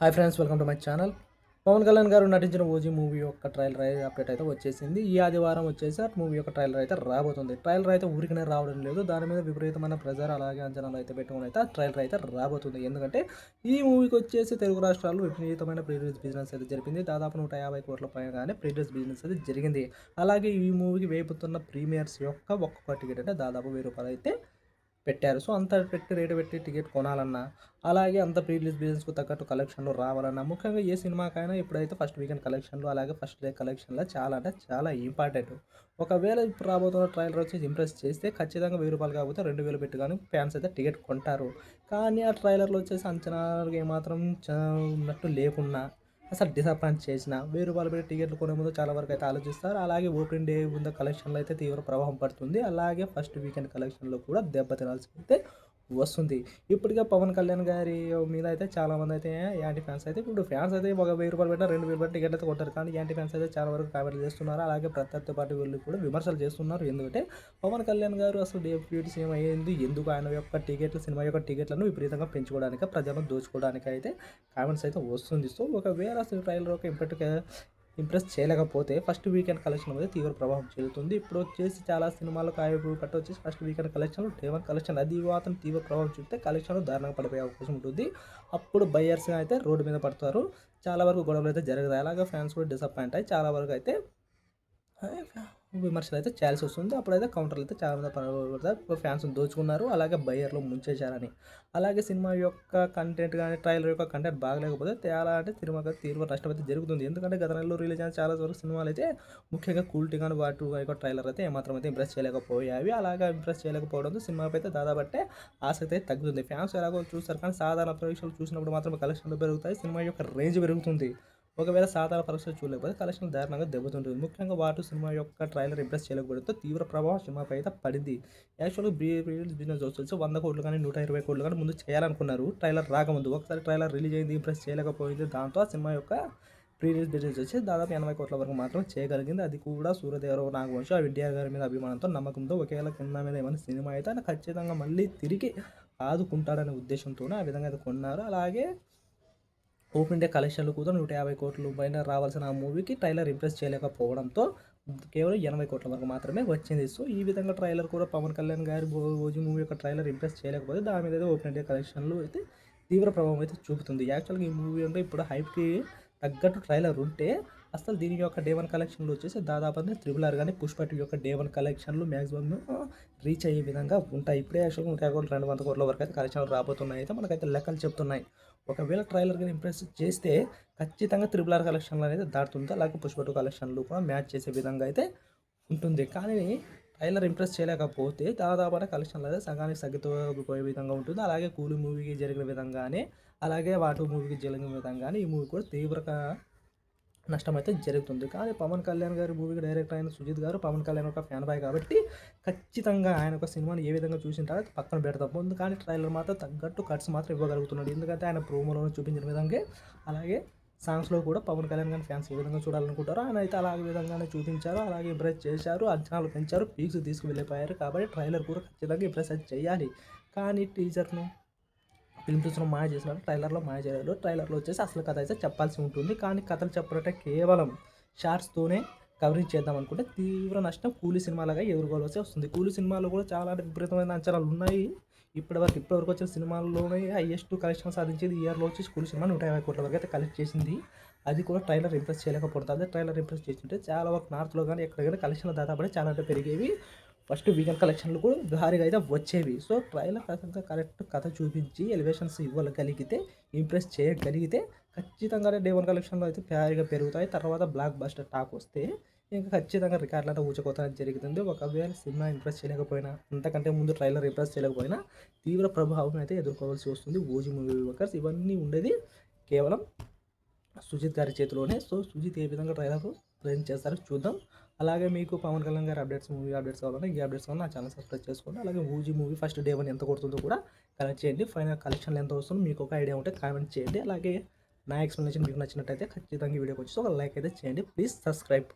Hi friends welcome to my channel. Pawan Kalyan గారు నటించిన OG movie యొక్క trailer అయితే అప్డేట్ అయితే వచ్చేసింది. ఈ ఆదివారం వచ్చేసి ఆ మూవీ యొక్క ట్రైలర్ అయితే రాబోతుంది. ట్రైలర్ అయితే ఊరికనే రావడం లేదు. దాని మీద విపరీతమైన ప్రెజర్ అలాగే అంచనాలు అయితే పెట్టుకుని అయితే ఆ ట్రైలర్ అయితే రాబోతుంది. ఎందుకంటే ఈ మూవీకి వచ్చేసి తెలుగు రాష్ట్రాల్లో విపరీతమైన ప్రీరియస్ బిజినెస్ అయితే జరిపింది. దాదాపు నూట యాభై కోట్ల పైగానే ప్రీరియస్ బిజినెస్ అయితే జరిగింది. అలాగే ఈ మూవీకి వేపుతున్న ప్రీమియర్స్ యొక్క ఒక్కొక్క టికెట్ అంటే దాదాపు వెయ్యి రూపాయలు అయితే పెట్టారు. సో అంత పెట్టి రేటు పెట్టి టికెట్ కొనాలన్నా అలాగే అంత ప్రీ రిలీజ్ బిజినెస్కు తగ్గట్టు కలెక్షన్లు రావాలన్నా ముఖ్యంగా ఏ సినిమాకైనా ఇప్పుడైతే ఫస్ట్ వీకెండ్ కలెక్షన్లు అలాగే ఫస్ట్ డే కలెక్షన్లో చాలా అంటే చాలా ఇంపార్టెంట్. ఒకవేళ ఇప్పుడు రాబోతున్న ట్రైలర్ వచ్చి ఇంప్రెస్ చేస్తే ఖచ్చితంగా వెయ్యి రూపాయలు కాకపోతే రెండు వేలు పెట్టి కానీ ఫ్యాన్స్ అయితే టికెట్ కొంటారు. కానీ ఆ ట్రైలర్లో వచ్చేసి అంచనాలు ఏమాత్రం ఉన్నట్టు లేకున్నా అసలు డిసప్పాయింట్ చేసిన. వెయ్యి రూపాయలు పెట్టి టికెట్లు కొనే ముందు చాలా వరకు అయితే ఆలోచిస్తారు. అలాగే ఓపెన్ డే ముందు కలెక్షన్లో అయితే తీవ్ర ప్రభావం పడుతుంది. అలాగే ఫస్ట్ వీకెండ్ కలెక్షన్లో కూడా దెబ్బతినాల్సి అయితే వస్తుంది. ఇప్పటికే పవన్ కళ్యాణ్ గారి మీద అయితే చాలా మంది అయితే యాంటీ ఫ్యాన్స్ అయితే ఇప్పుడు ఫ్యాన్స్ అయితే ఒక వెయ్యి రూపాయలు పెట్టిన రెండు వేలు పెట్టిన టికెట్ అయితే కొట్టారు. కానీ యాంటీ ఫ్యాన్స్ అయితే చాలా వరకు కామెంట్లు చేస్తున్నారు. అలాగే ప్రత్యర్థి పార్టీ వాళ్ళు కూడా విమర్శలు చేస్తున్నారు. ఎందుకంటే పవన్ కళ్యాణ్ గారు అసలు డెప్యూటీ సినిమా అయ్యింది. ఎందుకు ఆయన యొక్క టికెట్లు సినిమా యొక్క టికెట్లను విపరీతంగా పెంచుకోవడానికి ప్రజలను దోచుకోవడానికి అయితే కామెంట్స్ అయితే వస్తుంది. సో ఒకవేళ అసలు ట్రైలర్ ఒక ఇంపాక్ట్ ఇంప్రెస్ చేయలేకపోతే ఫస్ట్ వీకెండ్ కలెక్షన్ మీద తీవ్ర ప్రభావం చెందుతుంది. ఇప్పుడు వచ్చేసి చాలా సినిమాలు కాయపు కట్ట వచ్చేసి first weekend collection day one collection అది మాత్రం తీవ్ర ప్రభావం చూపితే కలెక్షన్ దారుణంగా పడిపోయే అవకాశం ఉంటుంది. అప్పుడు బయర్స్ అయితే రోడ్డు మీద పడతారు. చాలా వరకు గొడవలు అయితే జరుగుతాయి అలాగే ఫ్యాన్స్ కూడా డిసప్పాయింట్ అయ్యి చాలా వరకు అయితే విమర్శలు అయితే చేయాల్సి వస్తుంది. అప్పుడైతే కౌంటర్లు అయితే చాలామంది పడతారు. ఫ్యాన్స్ దోచుకున్నారు. అలాగే బయర్లో ముంచేశారని. అలాగే సినిమా యొక్క కంటెంట్ కానీ ట్రైలర్ యొక్క కంటెంట్ బాగలేకపోతే తేలా అంటే సినిమాకి తీర్వ నష్టం అయితే జరుగుతుంది. ఎందుకంటే గత నెలలో రిలీజ్ అయిన చాలా వరకు సినిమాలు అయితే ముఖ్యంగా కూల్టీ కానీ వాటి యొక్క ట్రైలర్ అయితే ఏమాత్రం అయితే ఇంప్రెస్ చేయలేకపోయావి అలాగే ఇంప్రెస్ చేయలేకపోవడంతో సినిమాపై అయితే దాదాపు ఆసక్తి అయితే తగ్గుతుంది. ఫ్యాన్స్ ఎలాగో చూస్తారు కానీ సాధారణ ప్రవేశాలు చూసినప్పుడు మాత్రం కలెక్షన్లు పెరుగుతాయి. సినిమా యొక్క రేంజ్ పెరుగుతుంది. ఒకవేళ సాధారణ పరీక్షలు చూడలేకపోతే కలెక్షన్ దారుణంగా దెబ్బతుంటుంది. ముఖ్యంగా వాటు సినిమా యొక్క ట్రైలర్ ఇంప్రెస్ చేయకపోవడంతో తీవ్ర ప్రభావం సినిమాపై అయితే పడింది. యాక్చువల్గా బీ బిజినెస్ వచ్చి వంద కోట్లు కానీ నూట ఇరవై కోట్లు కానీ ముందు చేయాలనుకున్నారు. ట్రైలర్ రాకముందు ఒకసారి ట్రైలర్ రిలీజ్ అయింది ఇంప్రెస్ చేయలేకపోయింది. దాంతో ఆ సినిమా యొక్క ప్రీవియస్ బిజినెస్ వచ్చి దాదాపు ఎనభై కోట్ల వరకు మాత్రం చేయగలిగింది. అది కూడా సూర్యదేవరావు నాగవంశ ఎన్టీఆర్ గారి మీద అభిమానంతో నమ్మకంతో ఒకేలా కింద మీద ఏమైనా సినిమా అయితే ఆయన ఖచ్చితంగా మళ్ళీ తిరిగి ఆదుకుంటాడనే ఉద్దేశంతోనే ఆ విధంగా అయితే కొన్నారు. అలాగే ఓపెన్ ఇండియా కలెక్షన్లు కూడా నూట యాభై కోట్లు పైన రావాల్సిన ఆ మూవీకి ట్రైలర్ ఇంప్రెస్ చేయలేకపోవడంతో కేవలం ఎనభై కోట్ల వరకు మాత్రమే వచ్చింది. సో ఈ విధంగా ట్రైలర్ కూడా పవన్ కళ్యాణ్ గారి ఓజీ మూవీ యొక్క ట్రైలర్ ఇంప్రెస్ చేయలేకపోతే దాని మీద అయితే ఓపెన్ డే కలెక్షన్లు అయితే తీవ్ర ప్రభావం అయితే చూపుతుంది. యాక్చువల్గా ఈ మూవీ అంటే ఇప్పుడు హైప్కి తగ్గట్టు ట్రైలర్ ఉంటే అసలు దీని యొక్క డే వన్ కలెక్షన్లు వచ్చేసి దాదాపు త్రిబుల్ ఆర్ కానీ పుష్ప టీ యొక్క డే వన్ కలెక్షన్లు మ్యాక్సిమం రీచ్ అయ్యే విధంగా ఉంటాయి. ఇప్పుడే యాక్చువల్గా నూట యాభై రెండు వందల కోట్ల వరకు అయితే కలెక్షన్లు రాబోతున్నాయి. అయితే మనకైతే లెక్కలు చెప్తున్నాయి. ఒకవేళ ట్రైలర్ కానీ ఇంప్రెస్ చేస్తే ఖచ్చితంగా త్రిబుల్ ఆర్ కలెక్షన్లు అనేది దాటుతుంది? అలాగే పుష్పటు కలెక్షన్లు కూడా మ్యాచ్ చేసే విధంగా అయితే ఉంటుంది. కానీ ట్రైలర్ ఇంప్రెస్ చేయలేకపోతే దాదాపుగా కలెక్షన్లు అయితే సగానికి సగ్గిపోయే విధంగా ఉంటుంది. అలాగే కూలి మూవీకి జరిగిన విధంగానే అలాగే వాటు మూవీకి జరిగిన విధంగానే ఈ మూవీ కూడా తీవ్రంగా నష్టం అయితే జరుగుతుంది. కానీ పవన్ కళ్యాణ్ గారి మూవీకి డైరెక్టర్ అయిన సుజిత్ గారు పవన్ కళ్యాణ్ ఒక ఫ్యాన్ బాయ్ కాబట్టి ఖచ్చితంగా ఆయన ఒక సినిమాని ఏ విధంగా చూసింటారో పక్కన పెడతాం. ముందు కానీ ట్రైలర్ మాత్రం తగ్గట్టు కట్స్ మాత్రం ఇవ్వగలుగుతున్నాడు. ఎందుకంటే ఆయన ప్రోమోలో చూపించిన విధంగా అలాగే సాంగ్స్లో కూడా పవన్ కళ్యాణ్ గారి ఫ్యాన్స్ ఏ విధంగా చూడాలనుకుంటారో ఆయన అయితే అలాగే విధంగానే చూపించారు. అలాగే ఇంప్రెస్ చేశారు. అంచనాలు పెంచారు. పీక్స్ తీసుకువెళ్ళిపోయారు కాబట్టి ట్రైలర్ కూడా ఖచ్చితంగా ఇంప్రెస్ అయితే చేయాలి. కానీ టీజర్ను ఫిల్మ్ చూసిన మాయ చేసినట్టు ట్రైలర్లో మాయ చేయలేదు. ట్రైలర్లో వచ్చేసి అసలు కథ అయితే చెప్పాల్సి ఉంటుంది. కానీ కథలు చెప్పాలంటే కేవలం షార్ట్స్తోనే కవరింగ్ చేద్దాం అనుకుంటే తీవ్ర నష్టం కూలీ సినిమాలుగా ఎదుర్కోవాల్సి వస్తుంది. కూలీ సినిమాలో కూడా చాలా విపరీతమైన అంచనాలు ఉన్నాయి. ఇప్పటివరకు ఇప్పటివరకు వచ్చిన సినిమాల్లోనే హైయెస్ట్ కలెక్షన్ సాధించేది ఇయర్లో వచ్చి స్కూల్ సినిమా నూట యాభై కోట్ల వరకు అయితే కలెక్ట్ చేసింది. అది కూడా ట్రైలర్ ఇంప్రెస్ చేయలేకపోతుంది. అదే ట్రైలర్ ఇంప్రెస్ చేస్తుంటే చాలా వరకు నార్త్లో కానీ ఎక్కడికైనా కలెక్షన్లు దాదాపు చాలా అంటే పెరిగేవి. ఫస్ట్ వీకెండ్ కలెక్షన్లు కూడా భారీగా అయితే వచ్చేవి. సో ట్రైలర్ కథంగా కరెక్ట్ కథ చూపించి ఎలివేషన్స్ ఇవ్వగలిగితే ఇంప్రెస్ చేయగలిగితే ఖచ్చితంగానే డే వన్ కలెక్షన్లో అయితే భారీగా పెరుగుతాయి. తర్వాత బ్లాక్ బస్టర్ టాక్ వస్తే ఇంకా ఖచ్చితంగా రికార్డులను ఊచకోత జరుగుతుంది. ఒకవేళ సినిమా ఇంప్రెస్ చేయలేకపోయినా అంతకంటే ముందు ట్రైలర్ ఇంప్రెస్ చేయలేకపోయినా తీవ్ర ప్రభావం అయితే ఎదుర్కోవాల్సి వస్తుంది. ఓజీ మూవీ వర్కర్స్ ఇవన్నీ ఉండేది కేవలం సుజిత్ గారి చేతిలోనే. సో సుజిత్ ఏ విధంగా ట్రైలర్ ప్రజెంట్ చేస్తారో చూద్దాం. అలాగే మీకు పవన్ కళ్యాణ్ గారి అప్డేట్స్ మూవీ అప్డేట్స్ కావాలంటే ఈ అప్డేట్స్ కావాలి నా ఛానల్ సబ్స్క్రైబ్ చేసుకోండి. అలాగే OG movie first day one ఎంత కొడుతుందో కూడా కలెక్ట్ చేయండి. ఫైనల్ కలెక్షన్లు ఎంత వస్తుందో మీకు ఒక ఐడియా ఉంటే కామెంట్ చేయండి. అలాగే నా ఎక్స్ప్లెనేషన్ మీకు నచ్చినట్టయితే ఖచ్చితంగా ఈ వీడియోకి వచ్చి ఒక లైక్ అయితే చేయండి. Please subscribe.